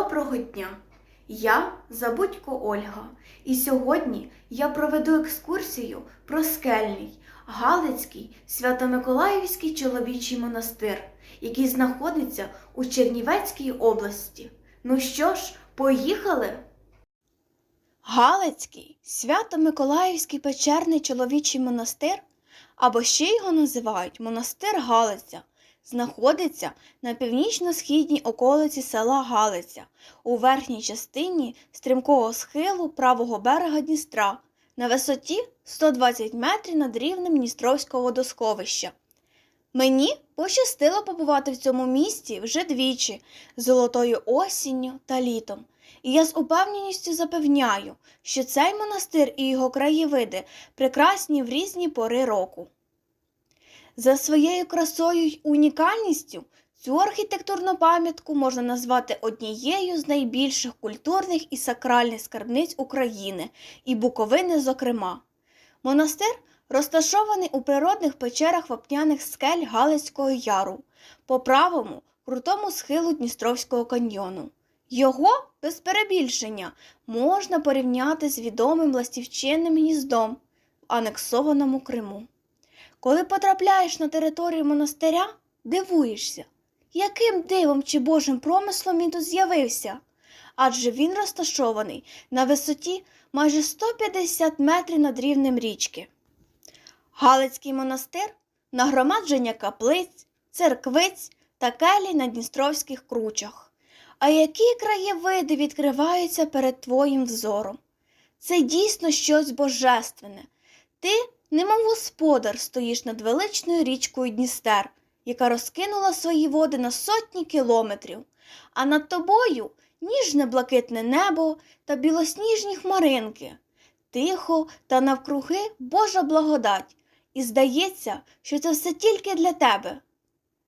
Доброго дня! Я Забудько Ольга, і сьогодні я проведу екскурсію про скельний Галицький Свято-Миколаївський чоловічий монастир, який знаходиться у Чернівецькій області. Ну що ж, поїхали? Галицький Свято-Миколаївський печерний чоловічий монастир, або ще його називають монастир Галиця, знаходиться на північно-східній околиці села Галиця, у верхній частині стрімкого схилу правого берега Дністра на висоті 120 метрів над рівнем Дністровського водосховища. Мені пощастило побувати в цьому місті вже двічі золотою осінню та літом. І я з упевненістю запевняю, що цей монастир і його краєвиди прекрасні в різні пори року. За своєю красою й унікальністю цю архітектурну пам'ятку можна назвати однією з найбільших культурних і сакральних скарбниць України і Буковини, зокрема. Монастир розташований у природних печерах вапняних скель Галицького яру по правому крутому схилу Дністровського каньйону. Його, без перебільшення, можна порівняти з відомим ластівчинним гніздом в анексованому Криму. Коли потрапляєш на територію монастиря, дивуєшся, яким дивом чи божим промислом він тут з'явився, адже він розташований на висоті майже 150 метрів над рівнем річки. Галицький монастир нагромадження каплиць, церквиць та келій на Дністровських кручах. А які краєвиди відкриваються перед твоїм взором? Це дійсно щось божественне. Ти, немов господар, стоїш над величною річкою Дністер, яка розкинула свої води на сотні кілометрів, а над тобою ніжне блакитне небо та білосніжні хмаринки. Тихо та навкруги Божа благодать, і здається, що це все тільки для тебе.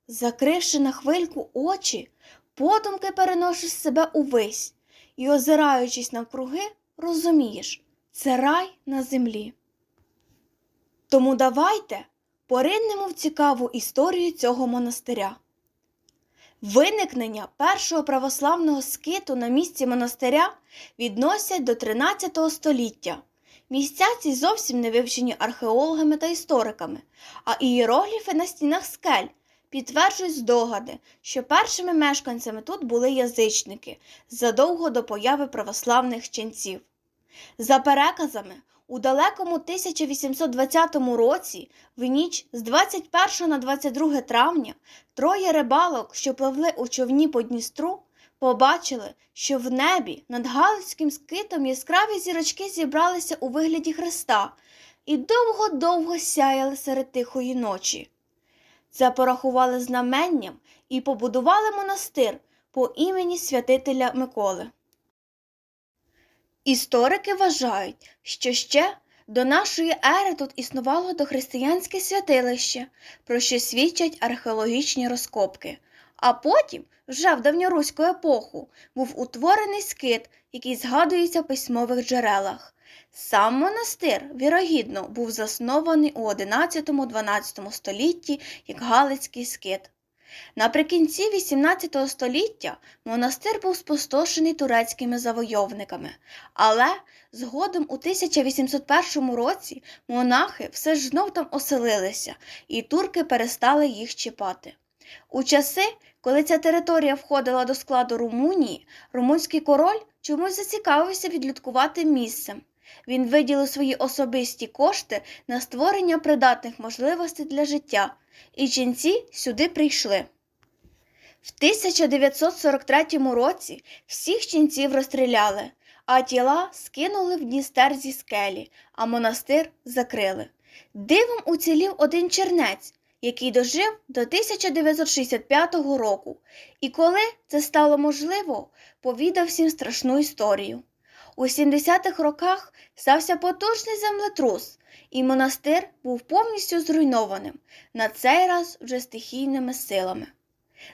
Закривши на хвильку очі, подумки переносиш себе увесь і, озираючись навкруги, розумієш це рай на землі. Тому давайте поринемо в цікаву історію цього монастиря. Виникнення першого православного скиту на місці монастиря відносять до 13 століття. Місця ці зовсім не вивчені археологами та істориками, а ієрогліфи на стінах скель підтверджують здогади, що першими мешканцями тут були язичники задовго до появи православних ченців. За переказами, у далекому 1820 році, в ніч з 21 на 22 травня, троє рибалок, що пливли у човні по Дністру, побачили, що в небі над Галицьким скитом яскраві зірочки зібралися у вигляді Христа і довго-довго сяяли серед тихої ночі. Це порахували знаменням і побудували монастир по імені святителя Миколи. Історики вважають, що ще до нашої ери тут існувало дохристиянське святилище, про що свідчать археологічні розкопки. А потім, вже в давньоруську епоху, був утворений скит, який згадується в письмових джерелах. Сам монастир, вірогідно, був заснований у 11-12 столітті як Галицький скит. Наприкінці XVIII століття монастир був спустошений турецькими завойовниками, але згодом у 1801 році монахи все ж знов там оселилися, і турки перестали їх чіпати. У часи, коли ця територія входила до складу Румунії, румунський король чомусь зацікавився відлюдкувати місцем. Він виділив свої особисті кошти на створення придатних можливостей для життя, і ченці сюди прийшли. В 1943 році всіх ченців розстріляли, а тіла скинули в Дністер зі скелі, а монастир закрили. Дивом уцілів один чернець, який дожив до 1965 року, і коли це стало можливо, повідав всім страшну історію. У 70-х роках стався потужний землетрус, і монастир був повністю зруйнованим, на цей раз вже стихійними силами.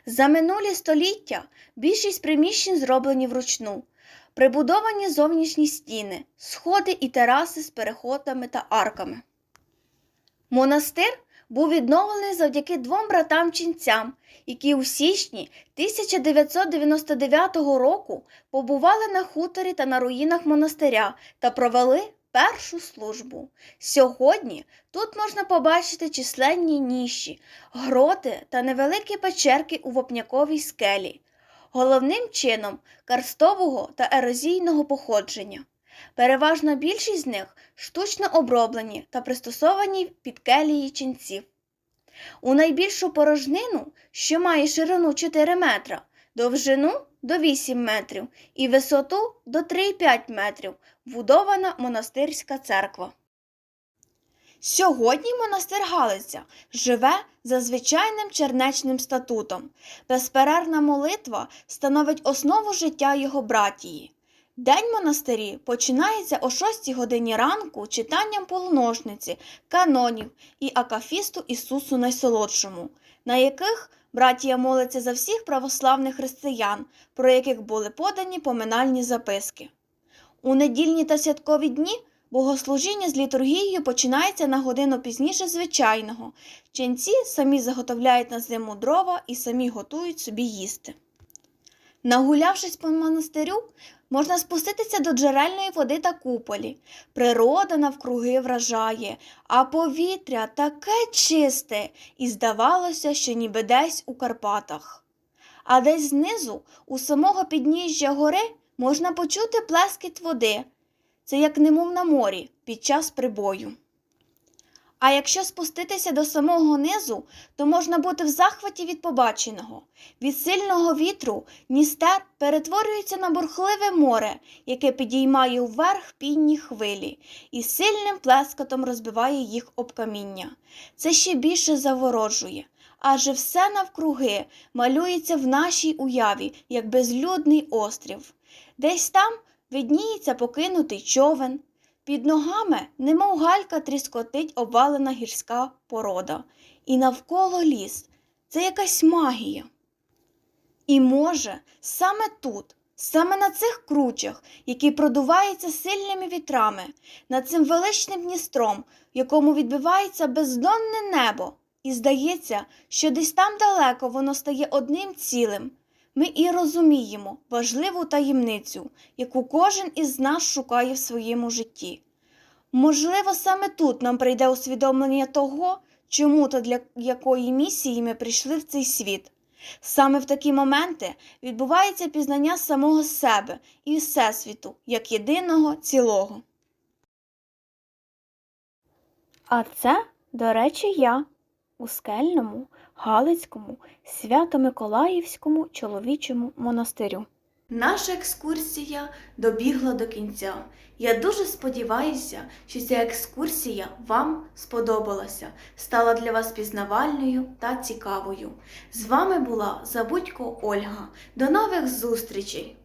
За минулі століття більшість приміщень зроблені вручну, прибудовані зовнішні стіни, сходи і тераси з переходами та арками. Монастир був відновлений завдяки двом братам-ченцям, які у січні 1999 року побували на хуторі та на руїнах монастиря та провели першу службу. Сьогодні тут можна побачити численні ніші, гроти та невеликі печерки у вопняковій скелі, головним чином карстового та ерозійного походження. Переважна більшість з них штучно оброблені та пристосовані під келії ченців. У найбільшу порожнину, що має ширину 4 метра, довжину до 8 метрів і висоту до 3,5 метрів, вбудована монастирська церква. Сьогодні монастир Галиця живе за звичайним чернечним статутом. Безперервна молитва становить основу життя його братії. День монастирі починається о 6 годині ранку читанням полуношниці, канонів і акафісту Ісусу Найсолодшому, на яких братія молиться за всіх православних християн, про яких були подані поминальні записки. У недільні та святкові дні богослужіння з літургією починається на годину пізніше звичайного. Ченці самі заготовляють на зиму дрова і самі готують собі їсти. Нагулявшись по монастирю, можна спуститися до джерельної води та куполі. Природа навкруги вражає, а повітря таке чисте, і здавалося, що ніби десь у Карпатах. А десь знизу, у самого підніжжя гори, можна почути плескіт води. Це як немов на морі під час прибою. А якщо спуститися до самого низу, то можна бути в захваті від побаченого. Від сильного вітру Дністер перетворюється на бурхливе море, яке підіймає вверх пінні хвилі і сильним плескотом розбиває їх об каміння. Це ще більше заворожує, адже все навкруги малюється в нашій уяві, як безлюдний острів. Десь там видніється покинутий човен. Під ногами, немов галька, тріскотить обвалена гірська порода, і навколо ліс це якась магія. І може, саме тут, саме на цих кручах, які продуваються сильними вітрами, над цим величним Дністром, в якому відбивається бездонне небо, і здається, що десь там далеко воно стає одним цілим. Ми і розуміємо важливу таємницю, яку кожен із нас шукає в своєму житті. Можливо, саме тут нам прийде усвідомлення того, чому та для якої місії ми прийшли в цей світ. Саме в такі моменти відбувається пізнання самого себе і Всесвіту як єдиного цілого. А це, до речі, я у скельному, Галицькому, Свято-Миколаївському чоловічому монастирю. Наша екскурсія добігла до кінця. Я дуже сподіваюся, що ця екскурсія вам сподобалася, стала для вас пізнавальною та цікавою. З вами була Забудько Ольга. До нових зустрічей!